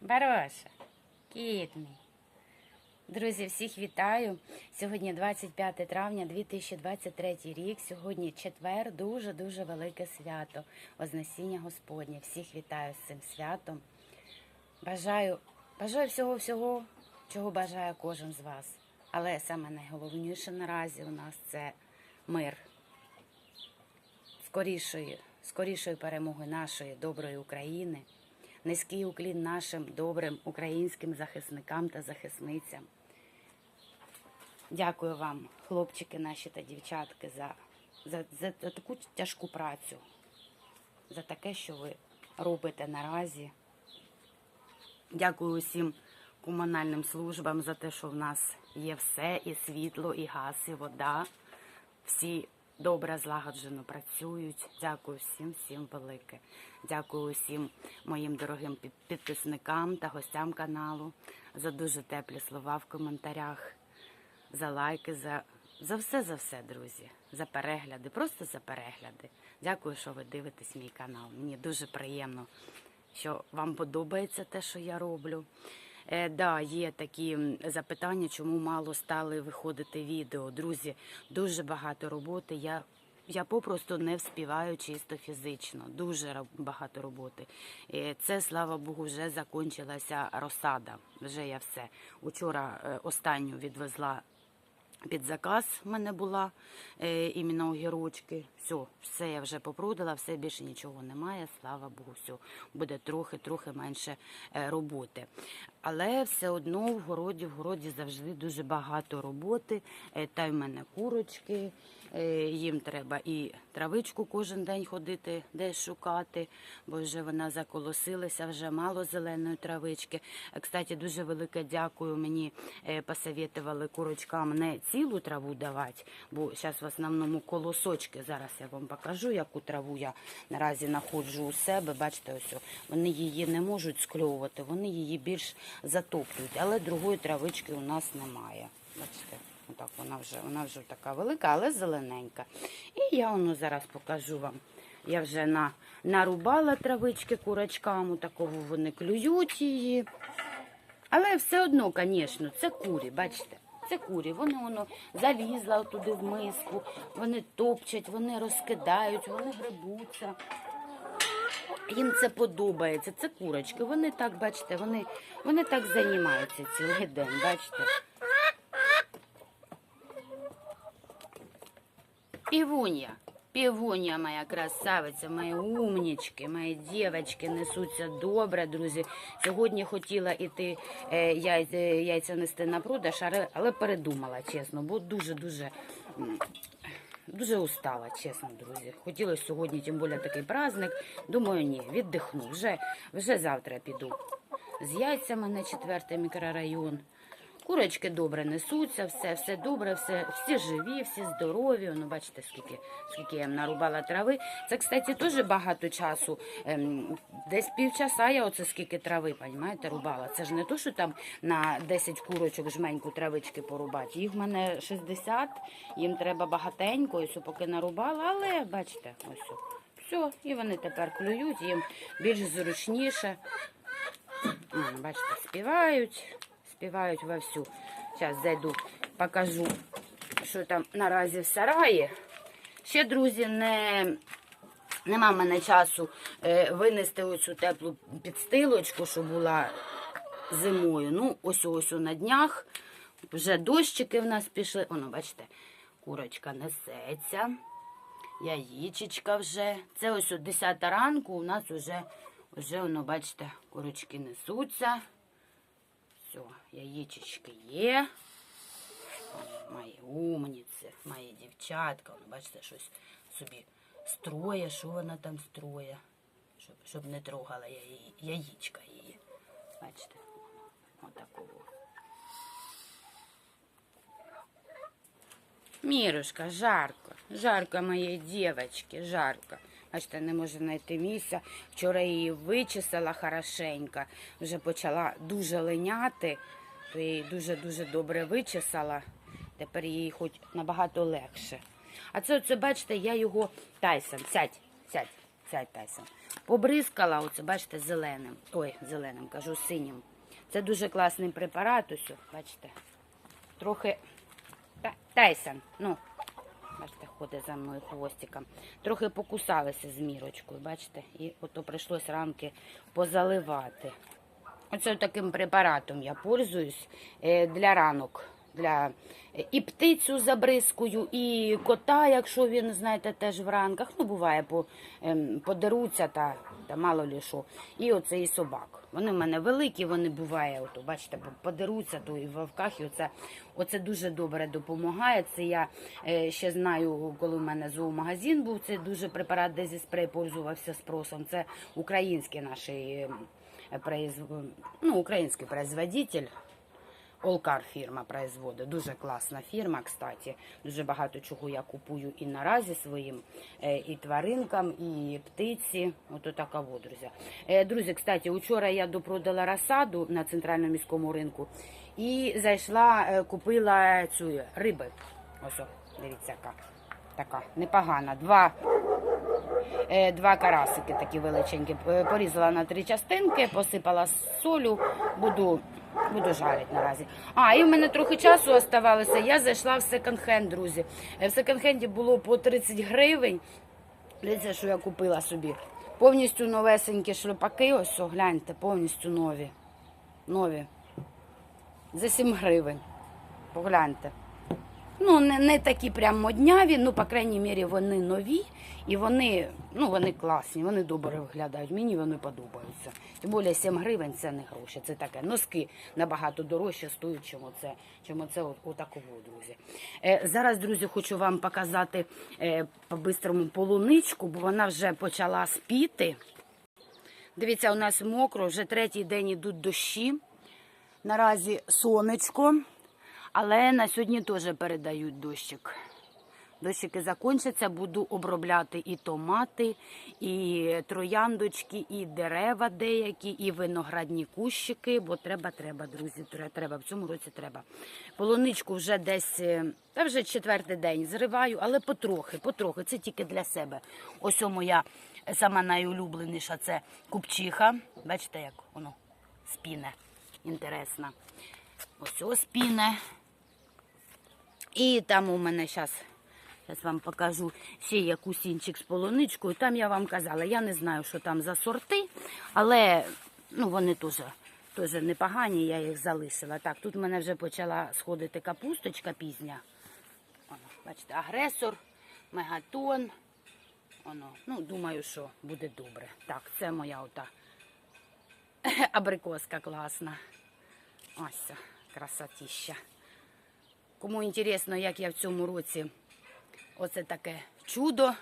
Бароша, кіт мій. Друзі, всіх вітаю. Сьогодні 25 травня 2023 рік. Сьогодні четвер, дуже-дуже велике свято. Вознесіння Господнє. Всіх вітаю з цим святом. Бажаю, бажаю всього-всього, чого бажає кожен з вас. Але саме найголовніше наразі у нас це мир. Скорішої, скорішої перемоги нашої доброї України. Низький уклін нашим добрим українським захисникам та захисницям. Дякую вам, хлопчики наші та дівчатки, за, за, за, за таку тяжку працю, за таке, що ви робите наразі. Дякую усім комунальним службам за те, що в нас є все, і світло, і газ, і вода. Всі добре злагоджено працюють. Дякую всім, всім велике. Дякую усім моїм дорогим під- підписникам та гостям каналу за дуже теплі слова в коментарях, за лайки, за, за все, за все, друзі, за перегляди, просто за перегляди. Дякую, що ви дивитесь мій канал. Мені дуже приємно, що вам подобається те, що я роблю. Е, да, є такі запитання, чому мало стали виходити відео. Друзі, дуже багато роботи. Я, я попросту не вспіваю чисто фізично. Дуже багато роботи. Е, Це, слава Богу, вже закінчилася розсада. Вже я все. Учора е, останню відвезла під заказ в мене була іменно огірочки. Все, все я вже попродала, все більше нічого немає. Слава Богу, все буде трохи-трохи менше роботи. Але все одно в городі, в городі завжди дуже багато роботи. Е, та й в мене курочки. е, Їм треба і травичку кожен день ходити, десь шукати, бо вже вона заколосилася, вже мало зеленої травички. Е, Кстати, дуже велике дякую. Мені посоветували курочкам не цілу траву давати, бо зараз в основному колосочки. Зараз я вам покажу, яку траву я наразі знаходжу у себе. Бачите, ось вони її не можуть скльовувати, вони її більш затоплюють, але другої травички у нас немає. Бачите, отак вона вже вона вже така велика, але зелененька. І я воно зараз покажу вам. Я вже на, нарубала травички курочкам, такого вони клюють її. Але все одно, звісно, це курі, бачите. Це курі, вони воно залізла туди в миску, вони топчать, вони розкидають, вони грибуться. Їм це подобається. Це курочки. Вони так, бачите, вони, вони так займаються цілий день, бачите. Півунья. Півунья моя красавиця, мої умнічки, мої дівчатки несуться добре, друзі. Сьогодні хотіла іти е, яйця, нести на продаж, але, передумала, чесно, бо дуже-дуже дуже устала, чесно, друзі. Хотіла сьогодні, тим більше такий праздник. Думаю, ні, віддихну. Вже, вже завтра піду. З яйцями на четвертий мікрорайон. Курочки добре несуться, все, все добре, все, всі живі, всі здорові. Ну, бачите, скільки, скільки я нарубала трави. Це, кстати, теж багато часу. Ем, десь півчаса я оце скільки трави, понімаєте, рубала. Це ж не то, що там на 10 курочок жменьку травички порубати. Їх в мене 60, їм треба багатенько, все поки нарубала, але бачите, ось. Все, і вони тепер клюють, їм більш зручніше. Бачите, співають, співають вовсю. Зараз зайду, покажу, що там наразі в сараї. Ще, друзі, не, нема мене часу е, винести оцю теплу підстилочку, що була зимою. Ну, ось ось на днях. Вже дощики в нас пішли. Воно, бачите, курочка несеться. Яєчечка вже. Це ось о 10 ранку у нас вже, вже воно, бачите, курочки несуться. Яєчечки є. Мої умніці, мої дівчатка. Воно, бачите, щось собі строє. Що вона там строє? Щоб, щоб не трогала я її, яєчка її. Бачите, отакого. Мірушка, жарко, жарко моїй дівчатки, жарко. Бачите, не може знайти місця. Вчора її вичесала хорошенько, вже почала дуже линяти, то її дуже-дуже добре вичесала. Тепер їй хоч набагато легше. А це, оце, бачите, я його Тайсон, сядь, сядь. Сядь, Тайсон. Побризкала, оце, бачите, зеленим. Ой, зеленим, кажу, синім. Це дуже класний препарат, ось, бачите. Трохи. Та- Тайсон, ну, бачите, ходить за мною хвостиком. Трохи покусалися з мірочкою, бачите, і ото прийшлось рамки позаливати. Оце таким препаратом я пользуюсь е, для ранок. Для е, і птицю забризкую, і кота, якщо він, знаєте, теж в ранках. Ну, буває, по, ем, подеруться та, та мало лі що. І оце і собак. Вони в мене великі, вони буває, ото, бачите, по- подеруться то і в вовках, і оце, оце дуже добре допомагає. Це я е, ще знаю, коли в мене зоомагазин був, це дуже препарат Дезіспрей пользувався спросом. Це український наш е, произв- ну, український производитель. Олкар фірма производить. Дуже класна фірма, кстати. Дуже багато чого я купую і наразі своїм і тваринкам, і птиці. Ото така вот, друзі. Е, Друзі, кстати, вчора я допродала розсаду на центральному міському ринку і зайшла, е, купила цю риби. Ось, дивіться, яка. Така непогана. Два Два карасики такі величенькі. Е, Порізала на три частинки, посипала солю, буду, буду жарити наразі. А, і в мене трохи часу оставалося. Я зайшла в секонд-хенд, друзі. Е, В секонд-хенді було по 30 гривень. Дивіться, що я купила собі. Повністю новесенькі шлюпаки, ось о, гляньте, повністю нові. Нові. За 7 гривень. Погляньте. Ну, не, не такі прям модняві, ну, по крайній мірі, вони нові і вони, ну, вони класні, вони добре виглядають. Мені вони подобаються. Тим більше 7 гривень це не гроші, це таке. Носки набагато дорожче стоять, чим оце, чим оце от, отаково, друзі. Е, зараз, друзі, хочу вам показати е, по-бистрому полуничку, бо вона вже почала спіти. Дивіться, у нас мокро, вже третій день ідуть дощі. Наразі сонечко, але на сьогодні теж передають дощик. Дощики закінчаться, буду обробляти і томати, і трояндочки, і дерева деякі, і виноградні кущики, бо треба, треба, друзі, треба. В цьому році треба. Полуничку вже десь, е, та вже четвертий день зриваю, але потрохи, потрохи. Це тільки для себе. Ось моя сама найулюбленіша це купчиха. Бачите, як воно спіне. Інтересно. Ось ось спіне. І там у мене зараз, зараз вам покажу ще є кусінчик з полуничкою. Там я вам казала, я не знаю, що там за сорти, але ну, вони теж, теж непогані, я їх залишила. Так, тут в мене вже почала сходити капусточка пізня. Воно, бачите, агресор, мегатон. Воно, ну, думаю, що буде добре. Так, це моя ота абрикоска класна. Ось, красотища. Кому інтересно, як я в цьому році оце таке чудо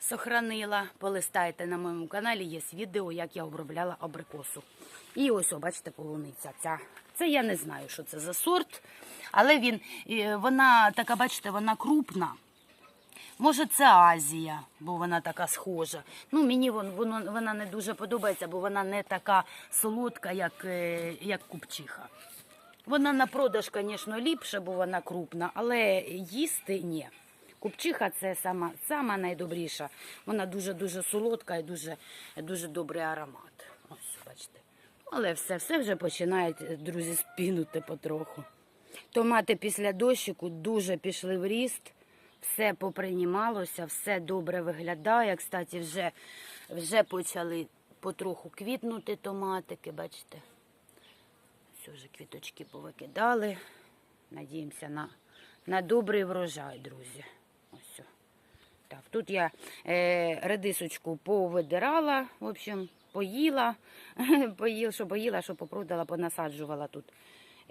сохранила, полистайте на моєму каналі, є відео, як я обробляла абрикосу. І ось, бачите, полуниця. Ця. Це я не знаю, що це за сорт, але він, е, вона така, бачите, вона крупна. Може, це Азія, бо вона така схожа. Ну, мені вон, воно, вона не дуже подобається, бо вона не така солодка, як, е, як купчиха. Вона на продаж, звісно, ліпше, бо вона крупна, але їсти ні. Купчиха це сама, сама найдобріша. Вона дуже-дуже солодка і дуже, дуже добрий аромат. Ось, бачите. Але все, все вже починають, друзі, спінути потроху. Томати після дощику дуже пішли в ріст, все попринімалося, все добре виглядає. Кстати, вже, вже почали потроху квітнути томатики, бачите. Все вже квіточки повикидали. Надіємося на, на добрий врожай, друзі. Ось. Так, тут я е, редисочку повидирала, в общем, поїла, поїла, що поїла, що попродала, понасаджувала тут.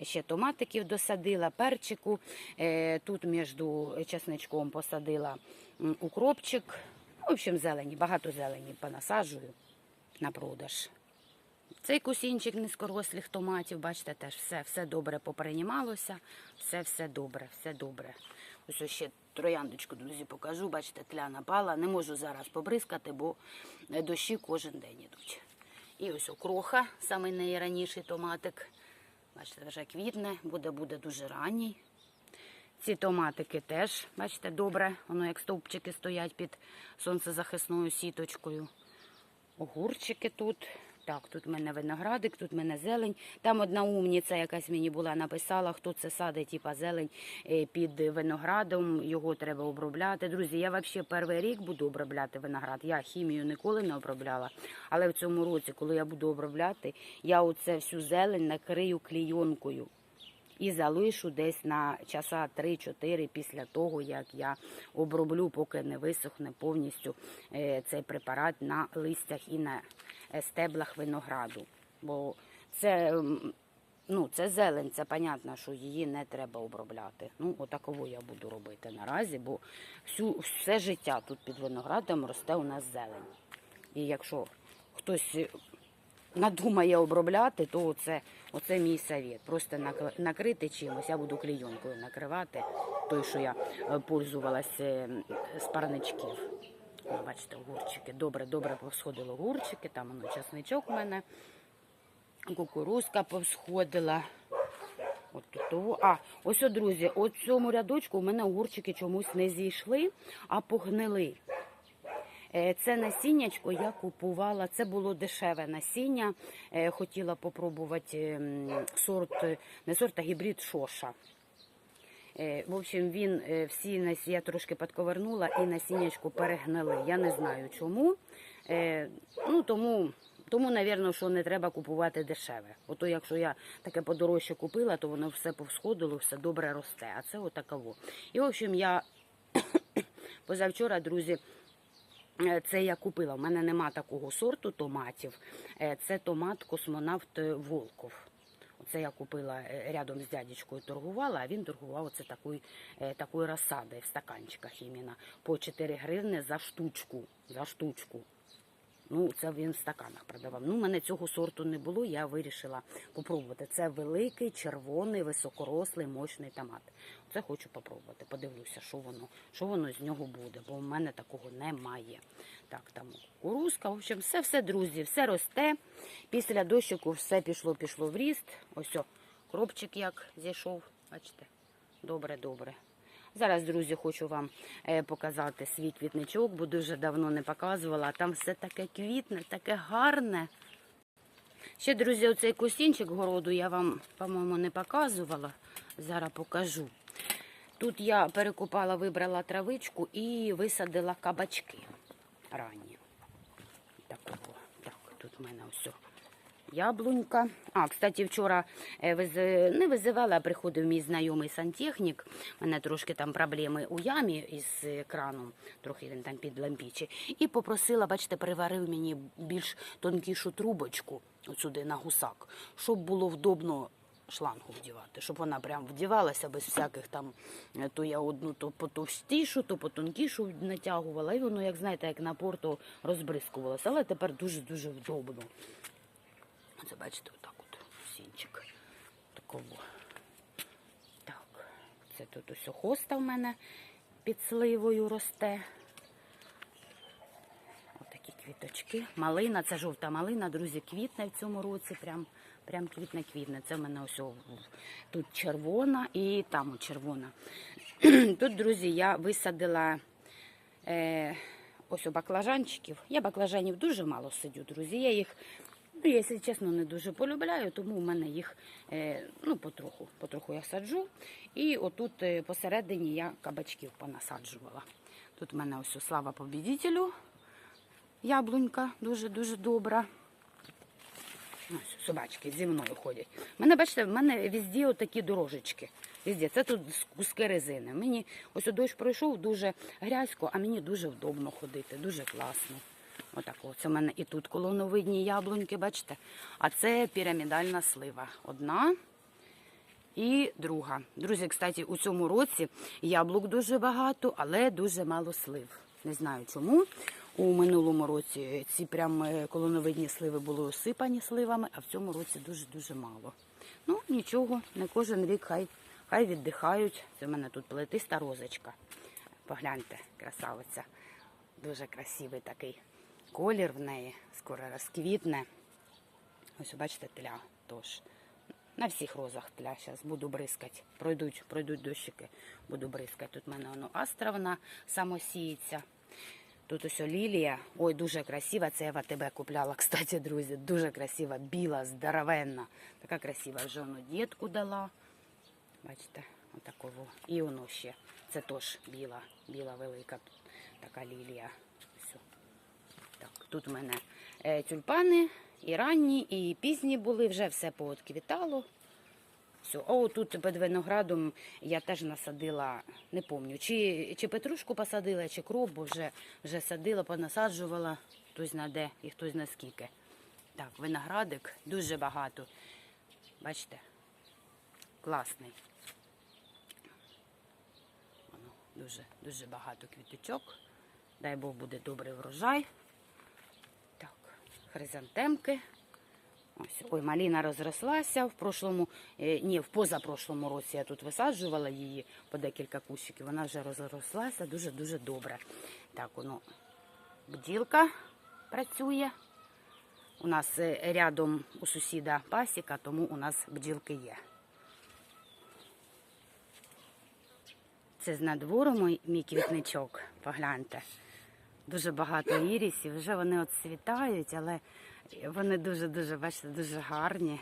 Ще томатиків досадила, перчику. Е, тут між чесничком посадила укропчик. В общем, зелені, багато зелені понасаджую на продаж. Цей кусінчик низькорослих томатів, бачите, теж все, все добре попринімалося, все, все добре, все добре. Ось ще трояндочку, друзі, покажу. Бачите, тля напала. Не можу зараз побризкати, бо е, дощі кожен день йдуть. І ось окроха, самий найраніший томатик. Бачите, вже квітне, буде, буде дуже ранній. Ці томатики теж, бачите, добре, воно як стовпчики стоять під сонцезахисною сіточкою. Огурчики тут. Так, тут в мене виноградик, тут в мене зелень. Там одна умніця якась мені була написала, хто це садить, типа зелень е, під виноградом, його треба обробляти. Друзі, я взагалі перший рік буду обробляти виноград. Я хімію ніколи не обробляла. Але в цьому році, коли я буду обробляти, я оце всю зелень накрию клійонкою і залишу десь на часа 3-4 після того, як я оброблю, поки не висохне повністю е, цей препарат на листях і на стеблах винограду. Бо це, ну, це зелень, це понятно, що її не треба обробляти. Ну, отаково я буду робити наразі, бо всю, все життя тут під виноградом росте у нас зелень. І якщо хтось надумає обробляти, то оце, оце мій совет. Просто нак- накрити чимось. Я буду клійонкою накривати, той, що я е, пользувалася е, з парничків. Бачите, огурчики. Добре, добре повсходили огурчики, там воно чесничок у мене, кукурузка повсходила. А, ось, друзі, в цьому рядочку у мене огурчики чомусь не зійшли, а погнили. Е, Це насіннячко я купувала. Це було дешеве насіння. Е, Хотіла попробувати сорт, не сорт, а гібрид шоша. Е, В общем, він е, всі нас- я трошки підковернула і насіннячко перегнили. Я не знаю чому. Е, Ну тому, тому, напевно, що не треба купувати дешеве. Ото якщо я таке подорожче купила, то воно все повсходило, все добре росте. А це отаково. І в общем, я позавчора, друзі. Це я купила. У мене нема такого сорту томатів. Це томат космонавт Волков. Оце я купила е, рядом з дядечкою торгувала, а він торгував оце такою, е, такою розсадою в стаканчиках іменно по 4 гривни за штучку. За штучку. Ну, це він в стаканах продавав. Ну, у мене цього сорту не було, я вирішила попробувати. Це великий, червоний, високорослий, мощний томат. Це хочу попробувати. Подивлюся, що воно, що воно з нього буде, бо в мене такого немає. Так, там кукурузка. В общем, все, все, друзі, все росте. Після дощику все пішло, пішло в ріст. Ось о, кропчик як зійшов. Бачите? Добре, добре. Зараз, друзі, хочу вам е, показати свій квітничок, бо дуже давно не показувала. Там все таке квітне, таке гарне. Ще, друзі, оцей косінчик городу я вам, по-моєму, не показувала. Зараз покажу. Тут я перекопала, вибрала травичку і висадила кабачки ранні. Такого. Так, тут в мене ось. Яблунька. А, кстати, вчора е, не визивала, а приходив мій знайомий сантехнік. У мене трошки там проблеми у ямі із краном, трохи він там під лампічі. І попросила, бачите, приварив мені більш тонкішу трубочку от сюди на гусак, щоб було вдобно шлангу вдівати, щоб вона прям вдівалася без всяких там, е, то я одну то потовстішу, то потонкішу натягувала. І воно, як знаєте, як напор, то розбризкувалося. Але тепер дуже-дуже вдобно. Оце бачите, отак от сінчик. Такого. Так, це тут ось хоста в мене під сливою росте. Отакі квіточки. Малина, це жовта малина, друзі, квітне в цьому році. Прям, прям квітне-квітне. Це в мене ось тут червона і там червона. Тут, друзі, я висадила е, ось у баклажанчиків. Я баклажанів дуже мало сидю, друзі. Я їх, ну, якщо чесно, не дуже полюбляю, тому в мене їх е, ну, потроху, потроху я саджу. І отут е, посередині я кабачків понасаджувала. Тут в мене ось слава побідітелю. Яблунька дуже-дуже добра. Ось собачки зі мною ходять. Мене, бачите, в мене везде отакі дорожечки. Везде. Це тут куски резини. Мені ось дощ пройшов дуже грязько, а мені дуже вдобно ходити, дуже класно. Отак, о, це в мене і тут колоновидні яблуньки, бачите? А це пірамідальна слива. Одна і друга. Друзі, кстати, у цьому році яблук дуже багато, але дуже мало слив. Не знаю чому. У минулому році ці прям е, колоновидні сливи були осипані сливами, а в цьому році дуже-дуже мало. Ну, нічого, не кожен рік хай, хай віддихають. Це в мене тут плетиста розочка. Погляньте, красавиця. Дуже красивий такий колір в неї. Скоро розквітне. Ось бачите, тля тож. На всіх розах тля. Зараз буду бризкати. Пройдуть, пройдуть дощики, буду бризкати. Тут в мене воно астра, вона самосіється. Тут ось лілія. Ой, дуже красива. Це я в АТБ купляла, кстати, друзі. Дуже красива, біла, здоровенна. Така красива. Вже воно дітку дала. Бачите, отакову. І воно ще. Це теж біла, біла велика така лілія. Так, тут у мене е, тюльпани і ранні, і пізні були, вже все поотквітало. Все. О, тут під виноградом я теж насадила, не пам'ятаю, чи, чи петрушку посадила, чи кров, бо вже, вже садила, понасаджувала, хтось на де і хтось на скільки. Так, виноградик дуже багато. Бачите? Класний. Дуже, дуже багато квіточок. Дай Бог буде добрий врожай. Хризантемки. Ось, ой, маліна розрослася в прошлому, е, ні, в позапрошлому році я тут висаджувала її по декілька кущиків. Вона вже розрослася дуже-дуже добре. Так, воно бділка працює. У нас е, рядом у сусіда пасіка, тому у нас бджілки є. Це з надвору мій квітничок, погляньте. Дуже багато ірісів, вже вони от світають, але вони дуже-дуже, бачите, дуже гарні.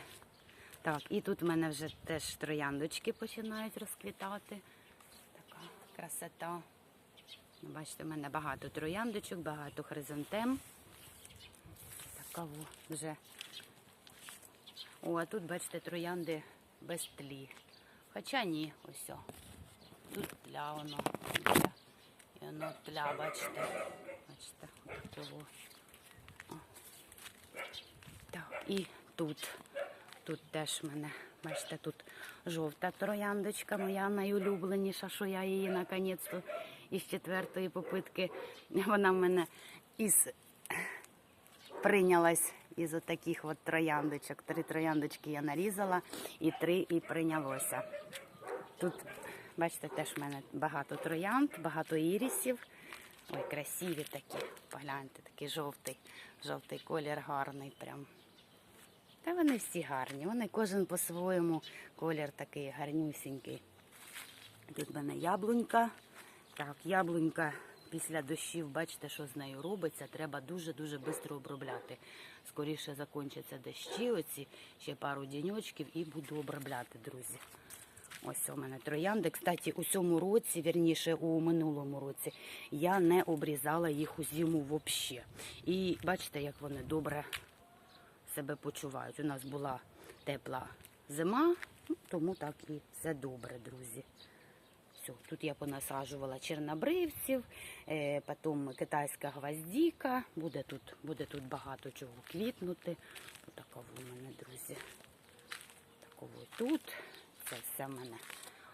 Так, і тут в мене вже теж трояндочки починають розквітати. Така красота. Ну, Бачите, в мене багато трояндочок, багато хризантем. Така вже. О, а тут, бачите, троянди без тлі. Хоча ні, ось. Тут тля воно. І воно тля, бачите. Бачите, отаке. Так, і тут. Тут теж мене, бачите, тут жовта трояндочка, моя найулюбленіша, що я її наконець-то із четвертої попитки. Вона в мене із прийнялась із отаких от трояндочок. Три трояндочки я нарізала і три і прийнялося. Тут, бачите, теж в мене багато троянд, багато ірісів. Ой, красиві такі. Погляньте, такий жовтий, жовтий колір гарний прям. Та вони всі гарні. Вони кожен по-своєму колір такий гарнюсінький. Тут в мене яблунька. Так, яблунька після дощів, бачите, що з нею робиться. Треба дуже-дуже швидко обробляти. Скоріше закінчаться дощі, оці ще пару діньочків і буду обробляти, друзі. Ось у мене троянди. Кстати, у цьому році, вірніше, у минулому році, я не обрізала їх у зиму взагалі. І бачите, як вони добре себе почувають. У нас була тепла зима, ну, тому так і все добре, друзі. Все, тут я понасаджувала чернобривців, е, потім китайська гвоздіка. Буде тут, буде тут багато чого квітнути. Отака у мене, друзі. Такого тут. Це все в мене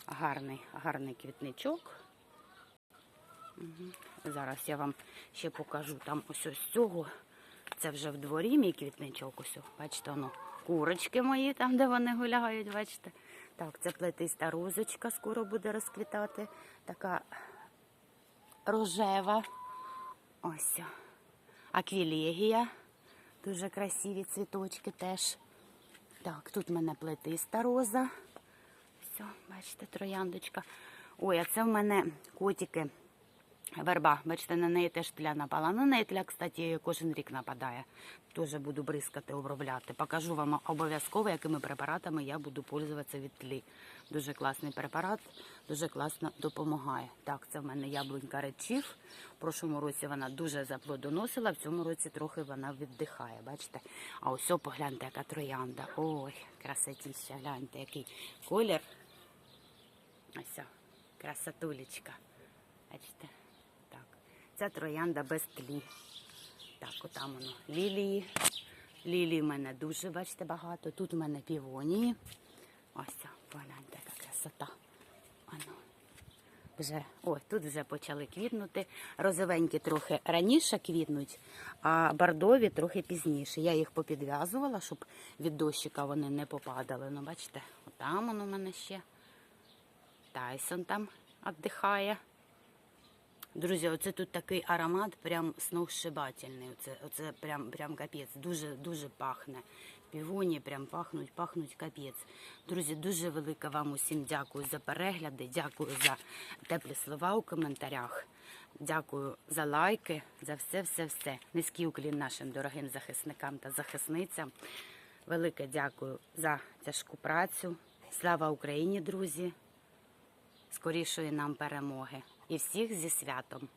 гарний, гарний квітничок. Зараз я вам ще покажу там ось ось цього. Це вже в дворі мій квітничок. Ось, бачите, воно курочки мої, там, де вони гуляють, бачите. Так, це плетиста розочка скоро буде розквітати. Така рожева. Ось. Аквілегія. Дуже красиві цвіточки теж. Так, тут в мене плетиста роза. Все, бачите, трояндочка. Ой, а це в мене котики. Верба, бачите, на неї теж тля напала. На неї тля, кстати, кожен рік нападає. Теж буду бризкати, обробляти. Покажу вам обов'язково, якими препаратами я буду пользуватися від тлі. Дуже класний препарат, дуже класно допомагає. Так, це в мене яблунька речів. В прошлому році вона дуже заплодоносила, в цьому році трохи вона віддихає. Бачите? А ось погляньте, яка троянда. Ой, красотіща, гляньте, який колір. Ось, красотулечка. Бачите? Так. Ця троянда без тлі. Так, отам воно. Лілії. Лілії в мене дуже, бачите, багато. Тут у мене півонії. Ось, погляньте, яка красота. Ано. Вже, ой, тут вже почали квітнути. Розовенькі трохи раніше квітнуть, а бордові трохи пізніше. Я їх попідв'язувала, щоб від дощика вони не попадали. Ну, бачите, отам воно в мене ще. Тайсон там віддихає. Друзі, оце тут такий аромат, прям сногсшибательний. Оце, оце прям, прям капець. Дуже, дуже пахне. Півоні прям пахнуть, пахнуть капець. Друзі, дуже велике вам усім дякую за перегляди, дякую за теплі слова у коментарях. Дякую за лайки, за все, все, все. Низький уклін нашим дорогим захисникам та захисницям. Велике дякую за тяжку працю. Слава Україні, друзі! Скорішої нам перемоги. І всіх зі святом!